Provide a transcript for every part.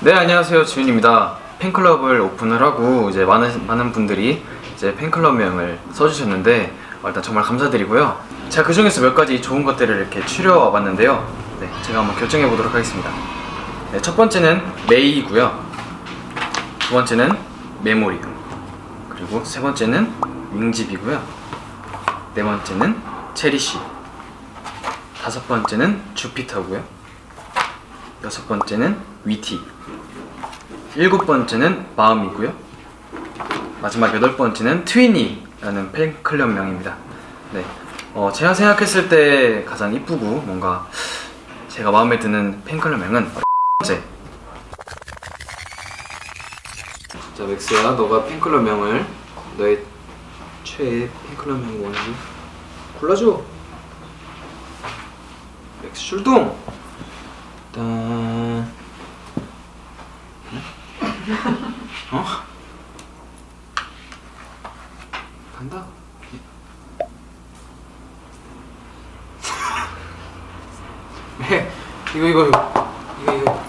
네 안녕하세요 지훈입니다. 팬클럽을 오픈을 하고 이제 많은 많은 분들이 이제 팬클럽명을 써주셨는데 어, 일단 정말 감사드리고요. 제가 그 중에서 몇 가지 좋은 것들을 이렇게 추려와 봤는데요. 네 제가 한번 결정해 보도록 하겠습니다. 네, 첫 번째는 메이고요. 두 번째는 메모리 그리고 세 번째는 윙집이고요. 네 번째는 체리시 다섯 번째는 주피터고요. 여섯 번째는 위티 일곱 번째는 마음이고요. 마지막 여덟 번째는 트위니라는 팬클럽 명입니다. 네, 어, 제가 생각했을 때 가장 이쁘고 뭔가 제가 마음에 드는 팬클럽 명은 첫 번째. 자 맥스야, 너가 팬클럽 명을 너의 최애 팬클럽 명이 뭔지 골라줘. 맥스 출동. 일단 어? 간다. 네, 이거 이거 이거 이거.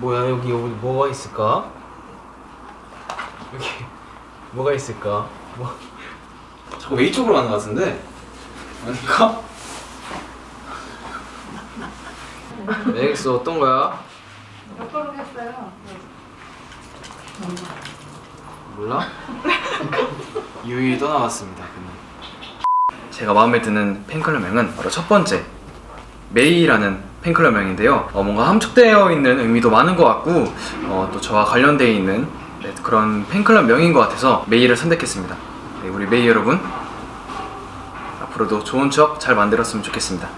뭐야 여기 여기 뭐가 있을까? 여기 뭐가 있을까? 뭐? 자꾸 왜 이쪽으로 가는 것 같은데? 아닌가? 맥스 어떤 거야? 몇 번을 했어요? 몰라? 유이 떠나갔습니다. 제가 마음에 드는 팬클럽명은 바로 첫 번째 메이라는 팬클럽명인데요. 어, 뭔가 함축되어 있는 의미도 많은 것 같고 어, 또 저와 관련되어 있는 네, 그런 팬클럽명인 것 같아서 메이를 선택했습니다. 네, 우리 메이 여러분 앞으로도 좋은 추억 잘 만들었으면 좋겠습니다.